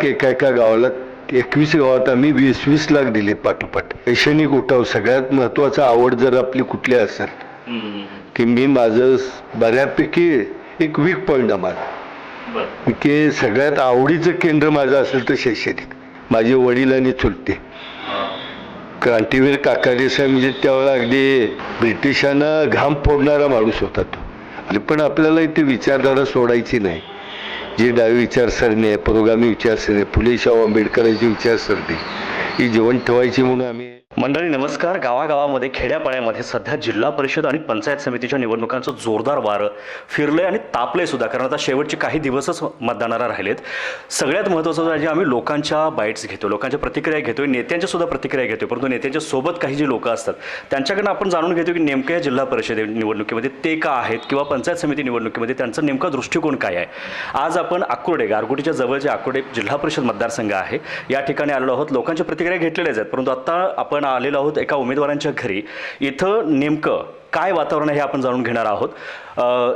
लाख एका एका गावाला एकवीस गावात आम्ही वीस वीस लाख दिले पाठोपाठ. शैक्षणिक उठाव सगळ्यात महत्त्वाचा आवड जर आपली कुठली असेल की मी माझं बऱ्यापैकी एक वीक पॉईंट आहे माझा. की सगळ्यात आवडीचं केंद्र माझं असेल तर शैक्षणिक. माझे वडील आणि चुलते. क्रांतीवीर काकारे साहेब म्हणजे त्यावेळेला अगदी ब्रिटिशांना घाम फोडणारा माणूस होता तो. आणि पण आपल्याला इथे विचारधारा सोडायची नाही. जी डावी विचारसरणी आहे पुरोगामी विचारसरणी आहे फुले शाहू आंबेडकरांची विचारसरणी. ही जिवंत ठेवायची म्हणून आम्ही मंडळी नमस्कार. गावागावामध्ये खेड्यापाड्यामध्ये सध्या जिल्हा परिषद आणि पंचायत समितीच्या निवडणुकांचं जोरदार वारं फिरलंय आणि तापलंय सुद्धा. कारण आता शेवटचे काही दिवसच मतदानाला राहिलेत. सगळ्यात महत्त्वाचं म्हणजे आम्ही लोकांच्या बाईट्स घेतो लोकांच्या प्रतिक्रिया घेतोय नेत्यांच्या सुद्धा प्रतिक्रिया घेतोय. परंतु नेत्यांच्या सोबत काही जी लोक असतात त्यांच्याकडनं आपण जाणून घेतो की नेमक्या या जिल्हा परिषद निवडणुकीमध्ये ते का आहेत किंवा पंचायत समिती निवडणुकीमध्ये त्यांचा नेमका दृष्टिकोन काय आहे? आज आपण आकुर्डे गारगोटीच्या जवळचे आकुर्डे जिल्हा परिषद मतदारसंघ आहे. या ठिकाणी आलेलो आहोत. लोकांच्या प्रतिक्रिया घेतलेल्याच आहेत. परंतु आता आपण आलेलो आहोत एका उमेदवारांच्या घरी. इथं नेमकं काय वातावरण आहे हे आपण जाणून घेणार आहोत.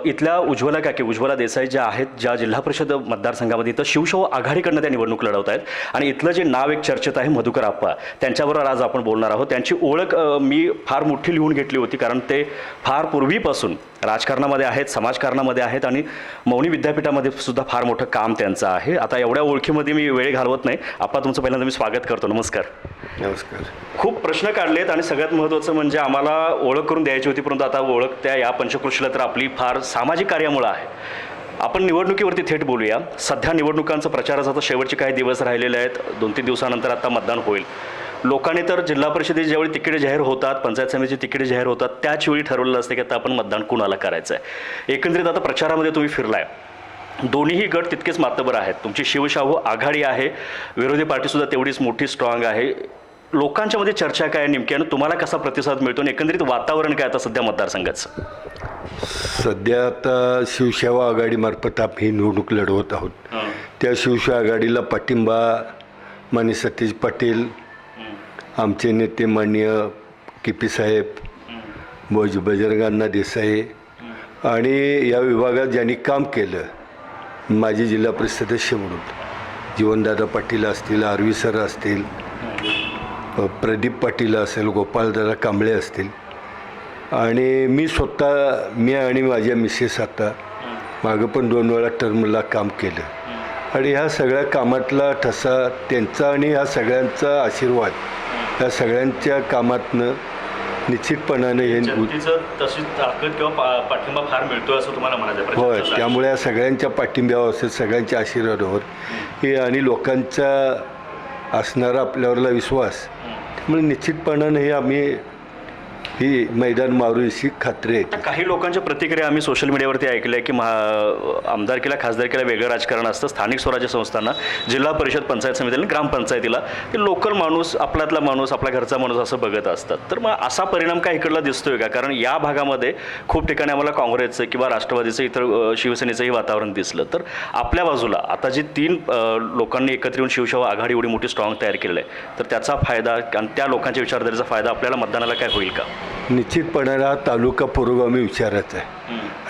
इथल्या उज्ज्वला काकी उज्ज्वला देसाई ज्या आहेत ज्या जिल्हा परिषद मतदारसंघामध्ये इथं शिवशाहू आघाडीकडनं त्या निवडणूक लढवत आहेत. आणि इथलं जे नाव एक चर्चेत आहे मधुकर आप्पा. त्यांच्याबरोबर आज आपण बोलणार आहोत. त्यांची ओळख मी फार मोठी लिहून घेतली होती कारण ते फार पूर्वीपासून राजकारणामध्ये आहेत समाजकारणामध्ये आहेत आणि मौनी विद्यापीठामध्ये सुद्धा फार मोठं काम त्यांचं आहे. आता एवढ्या ओळखीमध्ये मी वेळ घालवत नाही. आप्पा तुमचं पहिल्यांदा मी स्वागत करतो. नमस्कार. नमस्कार. खूप प्रश्न काढलेत आणि सगळ्यात महत्त्वाचं म्हणजे आम्हाला ओळख करून द्यायची होती परंतु आता ओळख त्या या पंचकृषीला तर आपली फार सामाजिक कार्यामुळं आहे. आपण निवडणुकीवरती थेट बोलूया. सध्या निवडणुकांचं प्रचाराचं आता शेवटचे काही दिवस राहिलेले आहेत. दोन तीन दिवसानंतर आता मतदान होईल. लोकांनी तर जिल्हा परिषदेची ज्यावेळी तिकीटे जाहीर होतात पंचायत समितीची तिकीटे जाहीर होतात त्याच वेळी ठरवलेलं असते की आता आपण मतदान कुणाला करायचं आहे एकंदरीत आता प्रचारामध्ये तुम्ही फिरलाय. दोन्हीही गट तितकेच मातबर आहेत. तुमची शिवशाहू आघाडी आहे. विरोधी पार्टीसुद्धा तेवढीच मोठी स्ट्रॉंग आहे. लोकांच्या मध्ये चर्चा काय आहे नेमकी आणि तुम्हाला कसा प्रतिसाद मिळतो आणि एकंदरीत वातावरण काय आता सध्या मतदारसंघाचं? सध्या आता शिवसेवा आघाडीमार्फत आम्ही निवडणूक लढवत आहोत. त्या शिवसेना आघाडीला पाठिंबा मान्य सतीश पाटील आमचे नेते मान्य के पी साहेब बज बजरंगांना देसाई आणि या विभागात ज्यांनी काम केलं माजी जिल्हा परिषद सदस्य म्हणून जीवनदादा पाटील असतील आरवी सर असतील प्रदीप पाटील असेल गोपालदादा कांबळे असतील. आणि मी स्वतः मी आणि माझ्या मिसेस आता मागं पण दोन वेळा टर्मला काम केलं. आणि ह्या सगळ्या कामातला ठसा त्यांचा आणि ह्या सगळ्यांचा आशीर्वाद ह्या सगळ्यांच्या कामातनं निश्चितपणाने हे तशीच ताकद किंवा पाठिंबा फार मिळतोय असं तुम्हाला म्हणायचं होय त्यामुळे या सगळ्यांच्या पाठिंब्यावर असेल सगळ्यांच्या आशीर्वादावर. हे आणि लोकांचा असणारा आपल्यावरला विश्वास त्यामुळे निश्चितपणाने हे आम्ही ही मैदान मारू खात्री आहे. काही लोकांच्या प्रतिक्रिया आम्ही सोशल मीडियावरती ऐकल्या की महा आमदारकीला खासदारकीला वेगळं राजकारण असतं. स्थानिक स्वराज्य संस्थांना जिल्हा परिषद पंचायत समितीला ग्रामपंचायतीला ते लोकल माणूस आपल्यातला माणूस आपल्या घरचा माणूस असं बघत असतात. तर मग असा परिणाम काय इकडला दिसतोय का? कारण या भागामध्ये खूप ठिकाणी आम्हाला काँग्रेसचं किंवा राष्ट्रवादीचं इतर शिवसेनेचंही वातावरण दिसलं. तर आपल्या बाजूला आता जी तीन लोकांनी एकत्र येऊन शिवसेना आघाडी एवढी मोठी स्ट्रॉंग तयार केलेलं आहे तर त्याचा फायदा आणि त्या लोकांच्या विचारधारेचा फायदा आपल्याला मतदानाला काय होईल का? निश्चितपणाने हा तालुका पुरोगामी विचाराचा आहे.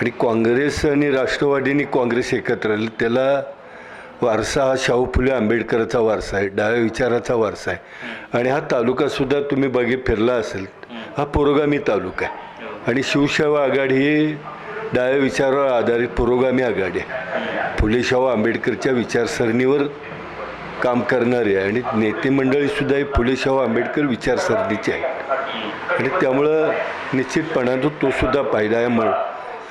आणि काँग्रेस आणि राष्ट्रवादीनी काँग्रेस एकत्र आले त्याला वारसा हा शाहू फुले आंबेडकरचा वारसा आहे डाव्या विचाराचा वारसा आहे. आणि हा तालुकासुद्धा तुम्ही बघी फिरला असेल हा पुरोगामी तालुका आहे. आणि शिवसेवा आघाडी ही डाव्या विचारावर आधारित पुरोगामी आघाडी आहे. फुले शाहू आंबेडकरच्या विचारसरणीवर काम करणारी आहे. आणि नेते मंडळीसुद्धा ही फुले शाहू आंबेडकर विचारसरणीची आहे आणि त्यामुळं निश्चितपणानं तो सुद्धा फायदा आहे मग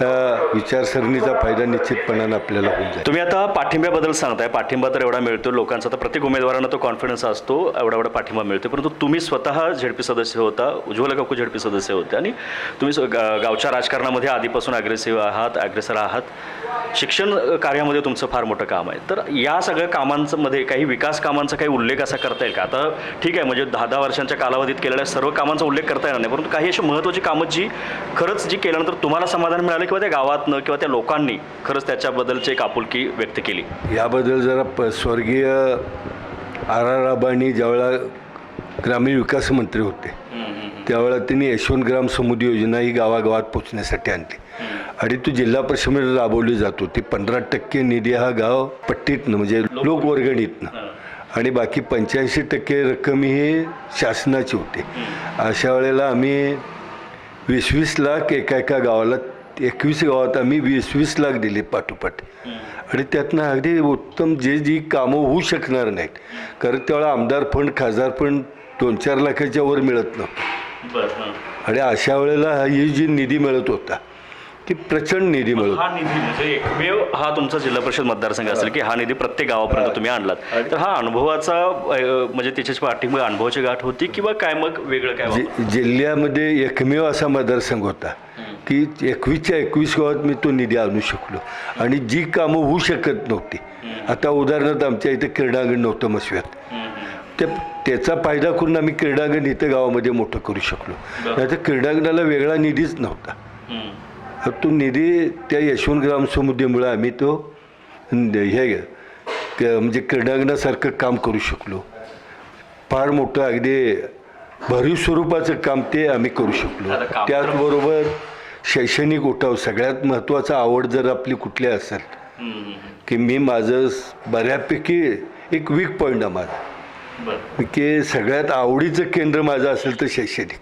विचारसरणीचा फायदा निश्चितपणानं आपल्याला होऊन जाईल. तुम्ही आता पाठिंब्याबद्दल सांगताय. पाठिंबा तर एवढा मिळतो लोकांचा. तर प्रत्येक उमेदवारांना तो कॉन्फिडन्स असतो एवढा एवढा पाठिंबा मिळतो परंतु तुम्ही स्वतः झेडपी सदस्य होता उज्ज्वल काकू झेडपी सदस्य होते आणि तुम्ही गा- गावच्या राजकारणामध्ये आधीपासून अग्रेसिव्ह आहात अग्रेसर आहात. शिक्षण कार्यामध्ये तुमचं फार मोठं काम आहे. तर या सगळ्या कामांमध्ये काही विकास कामांचा काही उल्लेख असा करता येईल का? आता ठीक आहे म्हणजे दहा दहा वर्षांच्या कालावधीत केलेल्या सर्व कामांचा उल्लेख करता येणार नाही परंतु काही अशी महत्त्वाची कामं जी खरंच जी केल्यानंतर तुम्हाला समाधान मिळालं किंवा त्या गावातनं किंवा त्या लोकांनी खरंच त्याच्याबद्दलची एक आपुलकी व्यक्त केली. याबद्दल जरा प स्वर्गीय आर आर आबांनी ज्यावेळेला ग्रामीण विकास मंत्री होते त्यावेळेला त्यांनी यशवंत ग्राम समुदी योजना ही गावागावात पोचण्यासाठी आणली. आणि तो जिल्हा परिषदेमध्ये राबवली जात होती. पंधरा टक्के निधी हा गाव पट्टीतनं म्हणजे लोकवर्गणीतनं. आणि बाकी पंच्याऐंशी टक्के रक्कम ही शासनाची होती. अशा वेळेला आम्ही वीस वीस लाख एका एका गावाला एकवीस गावात आम्ही वीस वीस लाख दिले पाठोपाठ. आणि त्यातनं अगदी उत्तम जे जी कामं होऊ शकणार नाहीत. कारण त्यावेळेला आमदार फंड खासदार फंड दोन चार लाखाच्या वर मिळत नव्हतं. आणि अशा वेळेला ही जी निधी मिळत होता ती प्रचंड निधी मिळत. हा निधी म्हणजे एकमेव हा तुमचा जिल्हा परिषद मतदारसंघ असेल की हा निधी प्रत्येक गावापर्यंत तुम्ही आणलात. तर हा अनुभवाचा अं, म्हणजे त्याच्याच पाठीमुळे अनुभवाची गाठ होती किंवा काय मग वेगळं काय वापर? जि- जिल्ह्यामध्ये एकमेव असा मतदारसंघ होता की एकवीसच्या एकवीस गावात मी तो निधी आणू शकलो. आणि जी कामं होऊ शकत नव्हती. आता उदाहरणार्थ आमच्या इथे क्रीडांगण नव्हतं मसव्यात. ते त्याचा फायदा करून आम्ही क्रीडांगण इथं गावामध्ये मोठं करू शकलो. नाही तर क्रीडांगणाला वेगळा निधीच नव्हता. हम्म. तो निधी त्या यशवंत ग्राम समुद्रीमुळे आम्ही तो हे म्हणजे क्रीडांगणासारखं काम करू शकलो. फार मोठं अगदी भरीव स्वरूपाचं काम ते आम्ही करू शकलो. त्याचबरोबर शैक्षणिक उठाव सगळ्यात महत्त्वाचा आवड जर आपली कुठली असेल. की मी माझं बऱ्यापैकी एक वीक पॉईंट आहे माझा. की सगळ्यात आवडीचं केंद्र माझं असेल तर शैक्षणिक.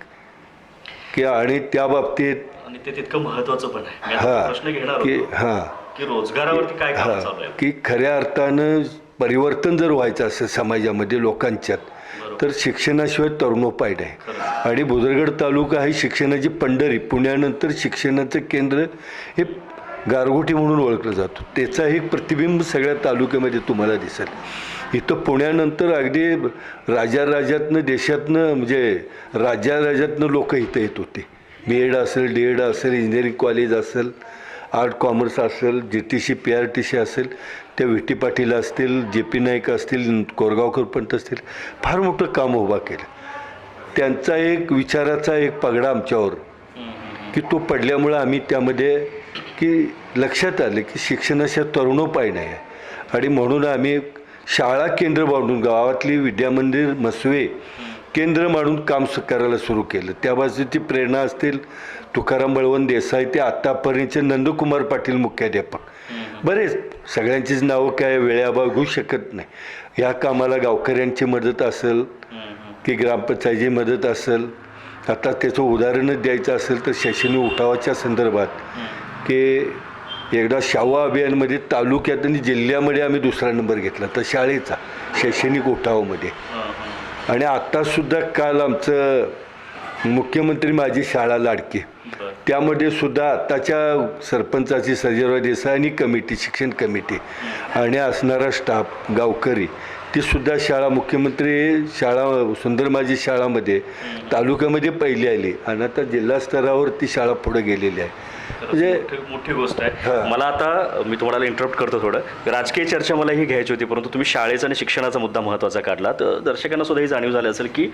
की आणि त्या बाबतीत आणि ते तितकं महत्वाचं पण आहे. हां. प्रश्न घेणार की होतो हां. की रोजगारावरती काय काम चालू आहे? की खऱ्या अर्थानं परिवर्तन जर व्हायचं असेल समाजामध्ये लोकांच्यात तर शिक्षणाशिवाय तरुणोपाय नाही. आणि भुदरगड तालुका ही शिक्षणाची पंढरी. पुण्यानंतर शिक्षणाचं केंद्र हे गारगोटी म्हणून ओळखलं जातं. त्याचा एक प्रतिबिंब सगळ्या तालुक्यामध्ये तुम्हाला दिसेल. इथं पुण्यानंतर अगदी राज्या राज्यातनं देशातनं म्हणजे राज्या राज्यातनं लोक इथं येत होते. बी एड असेल डी एड असेल इंजिनिअरिंग कॉलेज असेल आर्ट कॉमर्स असेल G T C P R T C असेल त्या व्ही टी पाटील असतील जे पी नाईक असतील कोरगावकर पंत असतील फार मोठं काम उभा केलं. त्यांचा एक विचाराचा एक पगडा आमच्यावर की तो पडल्यामुळं आम्ही त्यामध्ये की लक्षात आलं की शिक्षणाच्या तरुणोपाय नाही. आहे आणि म्हणून आम्ही शाळा केंद्र बांधून गावातली विद्यामंदिर मसवे केंद्र मांडून काम करायला सुरू केलं. त्या बाजूची प्रेरणा असतील तुकाराम बळवंत देसाई ते आत्तापर्यंतचे नंदकुमार पाटील मुख्याध्यापक. बरेच सगळ्यांचीच नावं काय वेळाभाव घेऊ शकत नाही. या कामाला गावकऱ्यांची मदत असेल की ग्रामपंचायतीची मदत असेल आता त्याचं उदाहरणच द्यायचं असेल तर शैक्षणिक उठावाच्या संदर्भात की एकदा शाहू अभियानमध्ये तालुक्यात आणि जिल्ह्यामध्ये आम्ही दुसरा नंबर घेतला तर शाळेचा शैक्षणिक उठावामध्ये. आणि आत्तासुद्धा काल आमचं मुख्यमंत्री माझी शाळा लाडकी. त्यामध्ये सुद्धा आत्ताच्या सरपंचाची सर्जेराव देसाई आणि कमिटी शिक्षण कमिटी आणि असणारा स्टाफ गावकरी ती सुद्धा शाळा मुख्यमंत्री शाळा सुंदर माझी शाळामध्ये तालुक्यामध्ये पहिली आली. आणि आता जिल्हा स्तरावर ती शाळा पुढे गेलेली आहे. म्हणजे मोठी- गोष्ट आहे. मला आता मी तुम्हाला इंटरप्ट करतो थोडं. राजकीय चर्चा मला ही घ्यायची होती परंतु तुम्ही शाळेचा आणि शिक्षणाचा मुद्दा महत्त्वाचा काढला तर दर्शकांना सुद्धा ही जाणीव झाली असेल की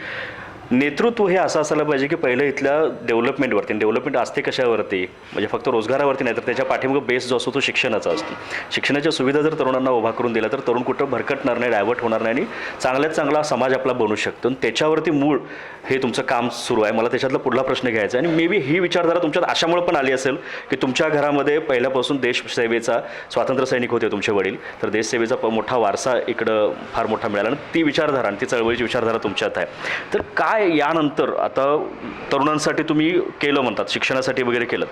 नेतृत्व हे असं असायला पाहिजे की पहिलं इथल्या डेव्हलपमेंटवरती डेव्हलपमेंट असते कशावरती? म्हणजे फक्त रोजगारावरती नाही तर त्याच्या पाठीमागं बेस जो असतो तो शिक्षणाचा असतो. शिक्षणाच्या सुविधा जर तरुणांना उभा करून दिल्या तर तरुण कुठं भरकटणार नाही डायव्हर्ट होणार नाही आणि चांगल्यात चांगला समाज आपला बनू शकतो. आणि त्याच्यावरती मूळ हे तुमचं काम सुरू आहे. मला त्याच्यातला पुढला प्रश्न घ्यायचा आहे. आणि मे बी ही विचारधारा तुमच्यात अशामुळे पण आली असेल की तुमच्या घरामध्ये पहिल्यापासून देशसेवेचा स्वातंत्र्य सैनिक होते तुमचे वडील. तर देशसेवेचा प- मोठा वारसा इकडं फार मोठा मिळाला. आणि ती विचारधारा आणि ती चळवळीची विचारधारा तुमच्यात आहे. तर काय यानंतर? आता तरुणांसाठी तुम्ही केलं म्हणतात शिक्षणासाठी वगैरे केलं.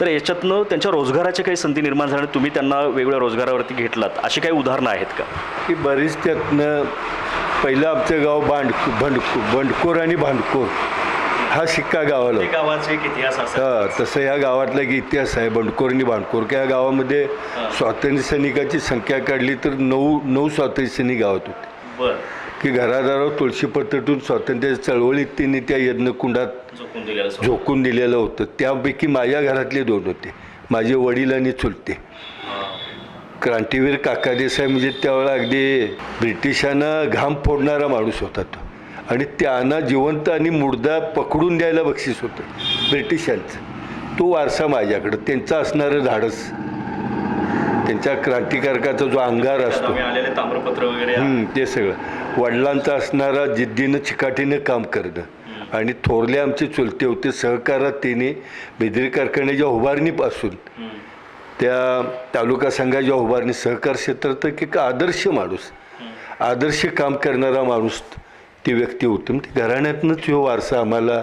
तर याच्यातनं त्यांच्या रोजगाराच्या काही संधी निर्माण झाल्या तुम्ही त्यांना वेगवेगळ्या रोजगारावरती घेतलात. अशी काही उदाहरणं आहेत का? की बरीच त्यातनं पहिलं आमचं गाव बांड बंडको बंडकोर आणि भांडकोर हा शिक्का गावाला. गावाचे एक इतिहास हा तसं या गावातला एक इतिहास आहे बंडकोर आणि भांडकोर या गावामध्ये स्वातंत्र्य सैनिकाची संख्या काढली तर नऊ नऊ स्वातंत्र्य सैनिक गावात होते. बरं. की घरादारावर तुळशी पत्रटून स्वातंत्र्य चळवळीत त्यांनी त्या यज्ञकुंडात झोकून दिलेलं असं. झोकून दिलेलं होतं. त्यापैकी माझ्या घरातले दोन होते. माझे वडील आणि चुलते. क्रांतीवीर काका देसाई म्हणजे त्यावेळेला अगदी ब्रिटिशांना घाम फोडणारा माणूस होता तो. आणि त्यांना जिवंत आणि मुर्दा पकडून द्यायला बक्षीस होतं. ब्रिटिशांचं. तो वारसा माझ्याकडं. त्यांचं असणारं धाडस. त्यांच्या क्रांतिकारकाचा जो अंगार असतो. ताम्रपत्र वगैरे ते सगळं. वडिलांचं असणारा जिद्दीनं चिकाटीनं काम करणं. आणि थोरले आमचे चुलते होते सहकारात तिने बेदरी कारखान्याच्या उभारणीपासून त्या तालुका संघाच्या उभारणी सहकार क्षेत्रात एक आदर्श माणूस. आदर्श काम करणारा माणूस ती व्यक्ती होती. मग ती घराण्यातनंच ह्यो वारसा आम्हाला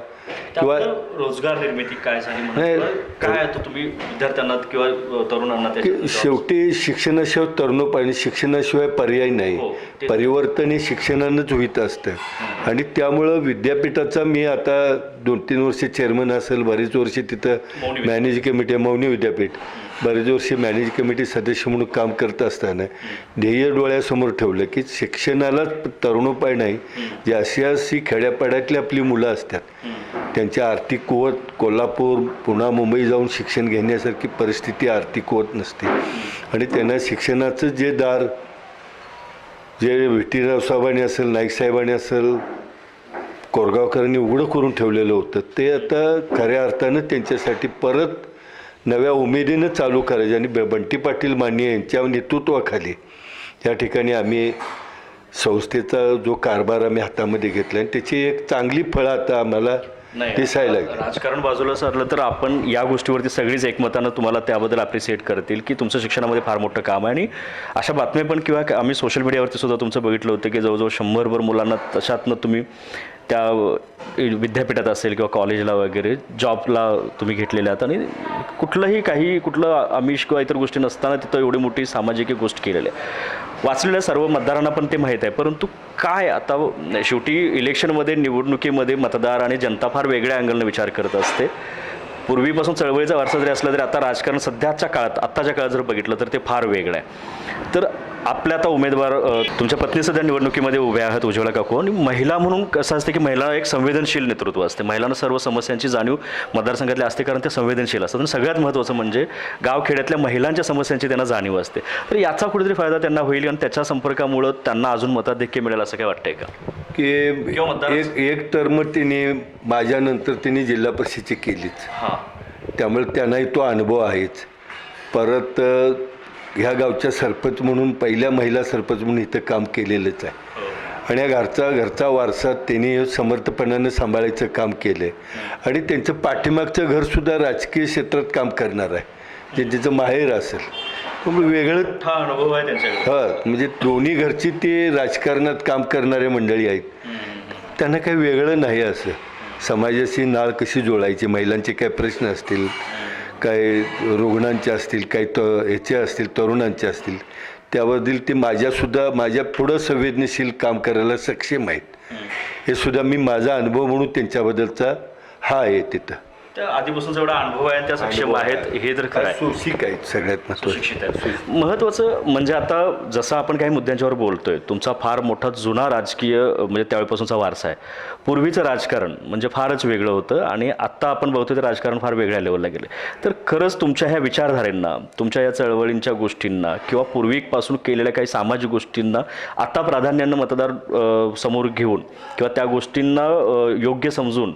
किंवा रोजगार निर्मिती काय झाली काय तुम्ही विद्यार्थ्यांना किंवा तरुणांना शेवटी शिक्षणाशिवाय तरुणोपाणी शिक्षणाशिवाय पर्याय हो, नाही ते- परिवर्तन हे शिक्षणानंच होत असतं. आणि त्यामुळं विद्यापीठाचा मी आता दोन तीन वर्ष चेअरमन असेल बरीच वर्ष तिथं. मॅनेज कमिटी मौनी विद्यापीठ. बरेच वर्ष मॅनेज कमिटी सदस्य म्हणून काम करत असताना ध्येय डोळ्यासमोर ठेवलं की शिक्षणालाच तरुणोपाय नाही. जे अशी अशी खेड्यापाड्यातली आपली मुलं असतात त्यांच्या आर्थिक कुवत कोल्हापूर पुन्हा मुंबई जाऊन शिक्षण घेण्यासारखी परिस्थिती आर्थिक कुवत नसते. आणि त्यांना शिक्षणाचं जे दार जे विठ्ठलराव साहेबांनी असेल नाईक साहेबांनी असेल कोरगावकरांनी उघडं करून ठेवलेलं होतं ते आता खऱ्या अर्थानं त्यांच्यासाठी परत नव्या उमेदीनं चालू करायचे. आणि ब- बंटी पाटील मान्य यांच्या नेतृत्वाखाली या ठिकाणी आम्ही संस्थेचा जो कारभार आम्ही हातामध्ये घेतला आणि त्याची एक चांगली फळं आता आम्हाला दिसायला लागली. राजकारण बाजूला सरलं तर आपण या गोष्टीवरती सगळीच एकमतानं तुम्हाला त्याबद्दल अप्रिशिएट करतील की तुमचं शिक्षणामध्ये फार मोठं काम आहे. आणि अशा बातम्या पण किंवा आम्ही सोशल मीडियावरती सुद्धा तुमचं बघितलं होतं की जवळजवळ शंभरभर मुलांना तशातनं तुम्ही त्या विद्यापीठात असेल किंवा कॉलेजला वगैरे जॉबला तुम्ही घेतलेले आहात. आणि कुठलंही काही कुठलं आमिष किंवा इतर गोष्टी नसताना तिथं एवढी मोठी सामाजिक गोष्ट केलेली आहे. वाचलेल्या सर्व मतदारांना पण ते माहीत आहे. परंतु काय आता शेवटी इलेक्शनमध्ये निवडणुकीमध्ये मतदार आणि जनता फार वेगळ्या अँगलनं विचार करत असते. पूर्वीपासून चळवळीचा वारसा जरी असला तरी आता राजकारण सध्याच्या काळात आत्ताच्या काळात जर बघितलं तर ते फार वेगळं आहे. तर आपल्या आता उमेदवार तुमच्या पत्नी सध्या निवडणुकीमध्ये उभ्या आहेत उज्ज्वला काकू आणि महिला म्हणून कसं असतं की महिला एक संवेदनशील नेतृत्व असते. महिलांना सर्व समस्यांची जाणीव मतदारसंघातल्या असते कारण ते संवेदनशील असतात. आणि सगळ्यात महत्त्वाचं म्हणजे गावखेड्यातल्या महिलांच्या समस्यांची त्यांना जाणीव असते. तर याचा कुठेतरी फायदा त्यांना होईल आणि त्याच्या संपर्कामुळं त्यांना अजून मताधिक्य मिळेल असं काय वाटतंय का? की एक एक टर्म तिने माझ्यानंतर तिने जिल्हा परिषदची केलीच हां. त्यामुळे त्यांनाही तो अनुभव आहेच. परत ह्या गावच्या सरपंच म्हणून पहिल्या महिला सरपंच म्हणून इथं काम केलेलंच आहे. आणि या घरचा घरचा वारसा त्यांनी समर्थपणानं सांभाळायचं काम केलं आहे आणि त्यांचं पाठीमागचं घरसुद्धा राजकीय क्षेत्रात काम करणार आहे. जे माहेर असेल. वेगळं हा अनुभव आहे हा म्हणजे दोन्ही घरची ते राजकारणात काम करणारे मंडळी आहेत. त्यांना काही वेगळं नाही असं. समाजाशी नाळ कशी जोडायची? महिलांचे काय प्रश्न असतील. काय रुग्णांचे असतील काही त ह्याचे असतील तरुणांचे असतील त्याबद्दल ते माझ्यासुद्धा माझ्या पुढं संवेदनशील काम करायला सक्षम आहेत. हे सुद्धा मी माझा अनुभव म्हणून त्यांच्याबद्दलचा हा आहे तिथं. त्या आधीपासून जेवढा अनुभव आहे त्या सक्षम आहेत हे तर खरं आहे. सुशिक आहेत सगळ्यात महत्त्वाचं. सुशिक्षित आहेत महत्त्वाचं म्हणजे आता जसं आपण काही मुद्द्यांच्यावर बोलतोय तुमचा फार मोठा जुना राजकीय म्हणजे त्यावेळेपासूनचा वारसा आहे. पूर्वीचं राजकारण म्हणजे फारच वेगळं होतं आणि आत्ता आपण बघतोय ते राजकारण फार वेगळ्या लेवलला गेले तर खरंच तुमच्या ह्या विचारधारेंना तुमच्या या चळवळींच्या गोष्टींना किंवा पूर्वीपासून केलेल्या काही सामाजिक गोष्टींना आता प्राधान्यानं मतदार समोर घेऊन किंवा त्या गोष्टींना योग्य समजून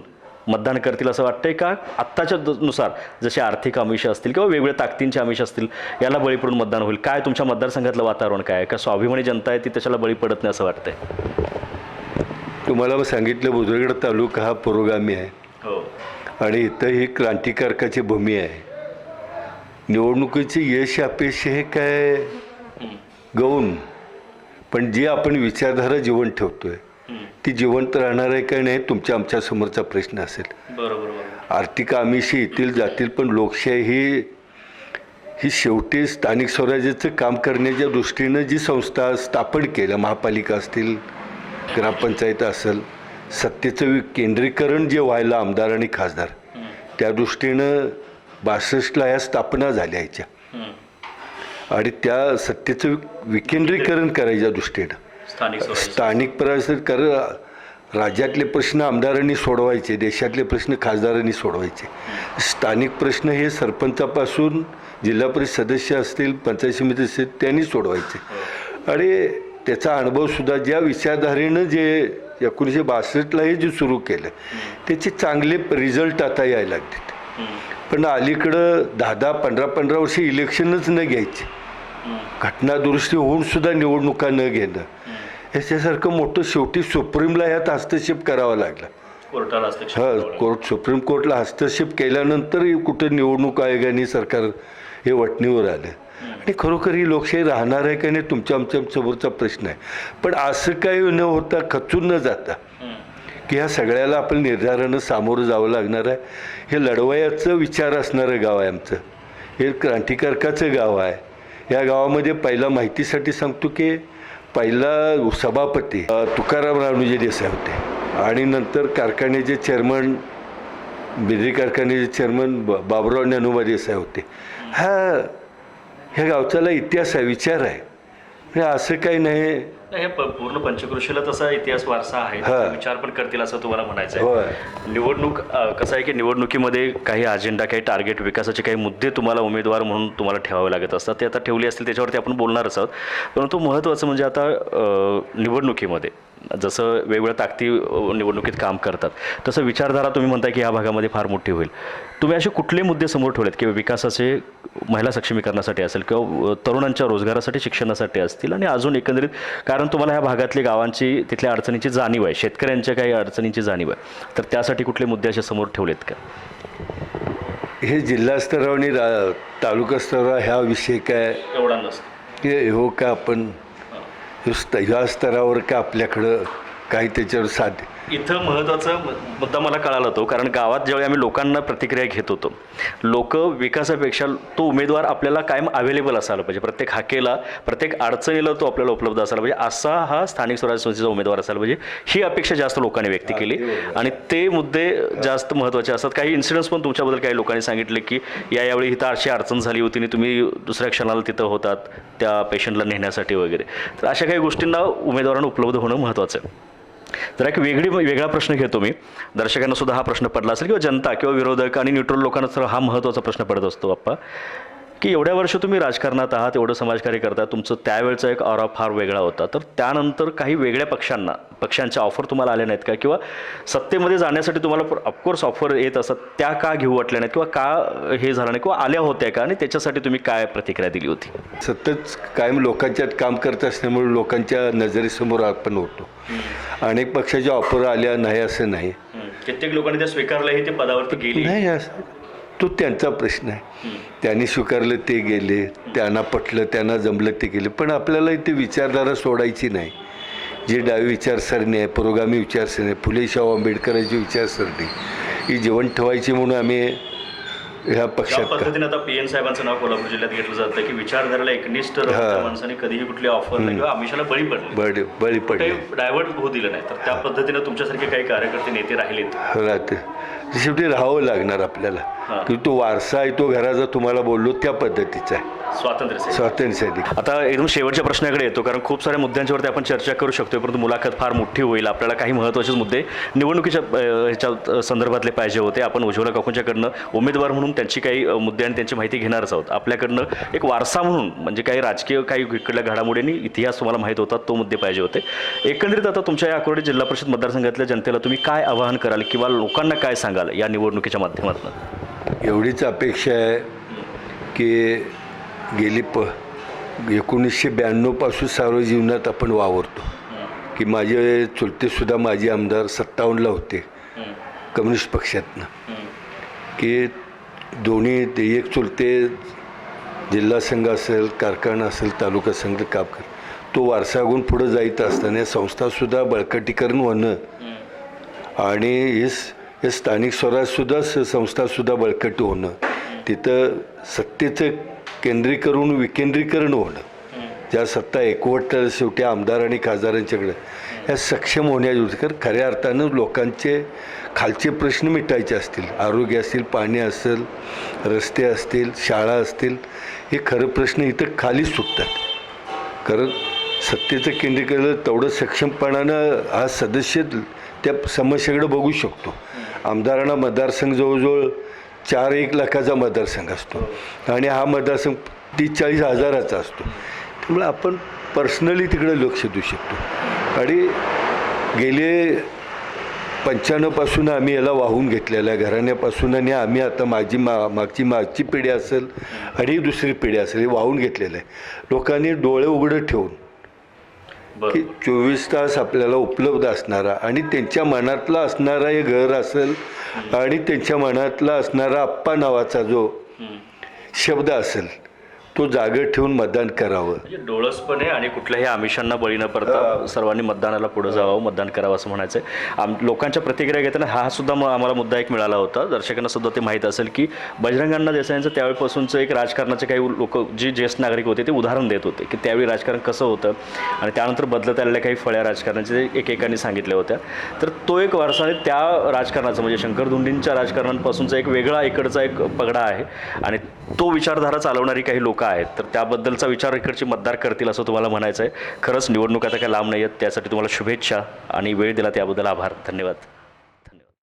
मतदान करतील असं वाटतंय का? आत्ताच्या नुसार जसे आर्थिक आमिष असतील किंवा वेगवेगळ्या ताकदींचे आमिष असतील याला बळी पडून मतदान होईल. काय तुमच्या मतदारसंघातलं वातावरण काय? आहे? का स्वाभिमानी जनता आहे ती त्याच्याला बळी पडत नाही असं वाटतंय? तुम्हाला सांगितलं बुजुर्गड तालुका हा पुरोगामी आहे. हो. आणि इथं ही क्रांतिकारकाची भूमी आहे. निवडणुकीची यश अपयश हे काय? गौण. पण जी आपण विचारधारा जिवंत ठेवतोय ती जिवंत राहणार आहे का नाही तुमच्या आमच्या समोरचा प्रश्न असेल. बरोबर आर्थिक आमिषी येतील जातील पण लोकशाही ही ही शेवटी स्थानिक स्वराज्याचं काम करण्याच्या दृष्टीनं जी संस्था स्थापन केलं महापालिका असतील ग्रामपंचायत असेल सत्तेचं केंद्रीकरण जे व्हायला आमदार आणि खासदार त्या दृष्टीनं बासष्टला या स्थापना झाल्या ह्याच्या आणि त्या सत्तेचं विकेंद्रीकरण करायच्या दृष्टीनं. स्थानिक स्वराज्य. कर राज्यातले प्रश्न आमदारांनी सोडवायचे देशातले प्रश्न खासदारांनी सोडवायचे. स्थानिक प्रश्न हे सरपंचापासून जिल्हा परिषद सदस्य असतील पंचायत समिती असतील त्यांनी सोडवायचे. आणि त्याचा अनुभवसुद्धा ज्या विचारधारेनं जे एकोणीसशे बासष्टला हे जे सुरू केलं त्याचे चांगले रिझल्ट आता यायला लागतात पण अलीकडं दहा दहा पंधरा पंधरा वर्ष इलेक्शनच न घ्यायचे. घटना दुरुस्ती होऊन सुद्धा निवडणुका न घेणं. याच्यासारखं मोठं शेवटी सुप्रीमला यात हस्तक्षेप करावा लागला. कोर्टाला हस्तक्षेप हा करावा. कोर्ट सुप्रीम कोर्टला हस्तक्षेप केल्यानंतर कुठं निवडणूक आयोगाने सरकार हे वटणीवर आलं. आणि खरोखर ही लोकशाही राहणार आहे का नाही तुमच्या आमच्या समोरचा प्रश्न आहे. पण असं काही न होता खचून न जाता की ह्या सगळ्याला आपण निर्धारानं सामोरं जावं लागणार आहे. हे लढवयाचं विचार असणारं गाव आहे आमचं. हे क्रांतिकारकाचं गाव आहे. या गावामध्ये पहिला माहितीसाठी सांगतो की पहिला सभापती तुकाराम रावणूजी देसाई होते. आणि नंतर कारखान्याचे चेअरमन बिजली कारखान्याचे चेअरमन ब बाबुराव ज्ञानोबा देसाई होते. हा ह्या गावचाला इतिहास आहे विचार आहे. म्हणजे असं काही नाही. हे प- पूर्ण पंचकृषीला तसा इतिहास वारसा आहे. हा. ते विचार पण करतील असं तुम्हाला म्हणायचं आहे. निवडणूक अ, कसं आहे की निवडणुकीमध्ये काही अजेंडा काही टार्गेट विकासाचे काही मुद्दे तुम्हाला उमेदवार म्हणून तुम्हाला ठेवावे लागत असतात. ते आता ठेवले असतील त्याच्यावरती आपण बोलणारच आहोत. परंतु महत्त्वाचं म्हणजे आता अ, निवडणुकीमध्ये जसं वेगवेगळ्या ताकदी निवडणुकीत काम करतात तसं विचारधारा तुम्ही म्हणताय की ह्या भागामध्ये फार मोठी होईल. तुम्ही असे कुठले मुद्दे समोर ठेवलेत की विकासाचे महिला सक्षमीकरणासाठी असेल किंवा तरुणांच्या रोजगारासाठी शिक्षणासाठी असतील आणि अजून एकंदरीत कारण तुम्हाला ह्या भागातली गावांची तिथल्या अडचणीची जाणीव आहे शेतकऱ्यांच्या काही अडचणींची जाणीव आहे तर त्यासाठी कुठले मुद्दे असे समोर ठेवलेत का? हे जिल्हा स्तरावर आणि रा तालुका स्तरावर ह्या विषय काय एवढा नसतो. हे हो का आपण स्त ह्या स्तरावर का आपल्याकडं काही त्याच्यावर साध इथं महत्त्वाचा मुद्दा मला कळाला तो कारण गावात ज्यावेळी आम्ही लोकांना प्रतिक्रिया घेत होतो लोक विकासापेक्षा तो उमेदवार आपल्याला कायम अवेलेबल असायला पाहिजे. प्रत्येक हाकेला प्रत्येक अडचणीला तो आपल्याला उपलब्ध असायला पाहिजे. असा हा स्थानिक स्वराज्य संस्थेचा उमेदवार असायला पाहिजे. ही अपेक्षा जास्त लोकांनी व्यक्त केली. आणि ते मुद्दे जास्त महत्त्वाचे असतात. काही इन्सिडेंट्स पण तुमच्याबद्दल काही लोकांनी सांगितले की या यावेळी इथं अशी अडचण झाली होती आणि तुम्ही दुसऱ्या क्षणाला तिथं होतात त्या पेशंटला नेण्यासाठी वगैरे. तर अशा काही गोष्टींना उमेदवारांना उपलब्ध होणं महत्त्वाचं आहे. तर एक वेगळी वेगळा प्रश्न घेतो मी. दर्शकांना सुद्धा हा प्रश्न पडला असेल किंवा जनता किंवा विरोधक आणि न्यूट्रल लोकांना हा महत्त्वाचा प्रश्न पडत असतो बाप्पा की एवढ्या वर्ष तुम्ही राजकारणात आहात एवढं समाजकार्य करता तुमचं त्यावेळचा एक ऑरा फार वेगळा होता. तर त्यानंतर काही वेगळ्या पक्षांना पक्षांच्या ऑफर तुम्हाला आल्या नाहीत का? किंवा सत्तेमध्ये जाण्यासाठी तुम्हाला ऑफकोर्स ऑफर येत असतात त्या का घेऊ वाटल्या नाहीत? किंवा का हे झालं नाही? किंवा आल्या होत्या का? आणि त्याच्यासाठी तुम्ही काय प्रतिक्रिया दिली होती? सतत कायम लोकांच्यात काम करत असल्यामुळे लोकांच्या नजरेसमोर आपण होतो. अनेक पक्षाच्या ऑफर आल्या नाही असं नाही. कित्येक लोकांनी त्या स्वीकारलंही ते पदावरती गेली. नाही असं तो त्यांचा प्रश्न आहे. त्यांनी स्वीकारलं ते गेले त्यांना पटलं त्यांना जमलं ते गेले. पण आपल्याला इथे विचारधारा सोडायची नाही. जी डावी विचारसरणी आहे पुरोगामी विचारसरणी आहे फुले शाहू आंबेडकरांची विचारसरणी ही जीवन ठेवायची म्हणून आम्ही ह्या पक्षात पद्धतीने आता पी एन साहेबांचं नाव कोल्हापूर जिल्ह्यात घेतलं जातं की विचारधाराला एकनिष्ठ माणसाने कधीही कुठली ऑफर किंवा आमिषाला बळी पडले बळी बळी पडले डायव्हर्ट होऊ दिलं नाही. तर त्या पद्धतीने तुमच्यासारखे काही कार्यकर्ते नेते राहिलेत? राहते. शेवटी राहावं लागणार आपल्याला. की तो वारसा आहे तो घराचा तुम्हाला बोललो त्या पद्धतीचा आहे. स्वातंत्र्य सेना. स्वातंत्र्यासाठी आता एकदम शेवटच्या प्रश्नाकडे येतो कारण खूप साऱ्या मुद्द्यांच्यावरती आपण चर्चा करू शकतो परंतु मुलाखत फार मोठी होईल. आपल्याला काही महत्त्वाचे मुद्दे निवडणुकीच्या ह्याच्या संदर्भातले पाहिजे होते. आपण उज्ज्वला काकूंच्याकडनं उमेदवार म्हणून त्यांची काही मुद्दे आणि त्यांची माहिती घेणारच आहोत. आपल्याकडनं एक वारसा म्हणून म्हणजे काही राजकीय काही इकडल्या घडामोडींनी इतिहास तुम्हाला माहीत होता तो मुद्दे पाहिजे होते. एकंदरीत आता तुमच्या या अकोर्डे जिल्हा परिषद मतदारसंघातल्या जनतेला तुम्ही काय आवाहन कराल किंवा लोकांना काय सांगाल या निवडणुकीच्या माध्यमातून? एवढीच अपेक्षा आहे की गेली प एकोणीसशे ब्याण्णवपासून सार्व जीवनात आपण वावरतो. की माझे चुलतेसुद्धा माजी आमदार सत्तावन्नला होते कम्युनिस्ट पक्षातनं. की दोन्ही ते एक चुलते जिल्हा संघ असेल कारखाना असेल तालुका संघ काम कर तो वारसागून पुढं जायचं असताना संस्थासुद्धा बळकटीकरण होणं आणि हे स- हे स्थानिक स्वराजसुद्धा स संस्थासुद्धा बळकट होणं. तिथं सत्तेचं केंद्रीकरण विकेंद्रीकरण होणं. ज्या सत्ता एकवट शेवटी आमदार आणि खासदारांच्याकडे. ह्या सक्षम होण्याची कारण खऱ्या अर्थानं लोकांचे खालचे प्रश्न मिटायचे असतील. आरोग्य असतील पाणी असेल रस्ते असतील शाळा असतील हे खरं प्रश्न इथं खाली सुटतात. कारण सत्तेचं केंद्रीकरण तेवढं सक्षमपणानं हा सदस्य त्या समस्येकडे बघू शकतो. आमदारांना मतदारसंघ जवळजवळ चार एक लाखाचा मतदारसंघ असतो. आणि हा मतदारसंघ तीस चाळीस हजाराचा असतो. त्यामुळे आपण पर्सनली तिकडे लक्ष देऊ शकतो. आणि गेले पंच्याण्णवपासून आम्ही याला वाहून घेतलेलं आहे. घराण्यापासून आणि आम्ही आता माझी मा मागची मागची पिढी असेल आणि दुसरी पिढी असेल हे वाहून घेतलेलं आहे. लोकांनी डोळे उघडं ठेवून की चोवीस तास आपल्याला उपलब्ध असणारा आणि त्यांच्या मनातला असणारा हे घर असेल आणि त्यांच्या मनातला असणारा आप्पा नावाचा जो शब्द असेल तो जागर ठेवून मतदान करावं. म्हणजे डोळसपणे आणि कुठल्याही आमिषांना बळी न पडता सर्वांनी मतदानाला पुढे जावं मतदान करावं असं म्हणायचं आहे आम लोकांच्या प्रतिक्रिया घेताना हा सुद्धा म- आम्हाला मुद्दा एक मिळाला होता. दर्शकांना सुद्धा ते माहीत असेल की बजरंगांना देसाईंचं त्यावेळीपासूनचं एक राजकारणाचे काही लोक जी ज्येष्ठ नागरिक होते ते उदाहरण देत होते की त्यावेळी राजकारण कसं होतं आणि त्यानंतर बदलत आलेल्या काही फळ्या राजकारणाचे एकेकांनी सांगितल्या होत्या. तर तो एक वारसा आणि त्या राजकारणाचं म्हणजे शंकरधुंडींच्या राजकारणांपासूनचा एक वेगळा इकडचा एक पगडा आहे आणि तो विचारधारा चालवणारी काही लोक आहेत तर त्याबद्दलचा विचार इकडचे मतदार करतील असं तुम्हाला म्हणायचं आहे खरंच निवडणुका आता काय लांब नाही आहेत त्यासाठी तुम्हाला शुभेच्छा आणि वेळ दिला त्याबद्दल आभार. धन्यवाद.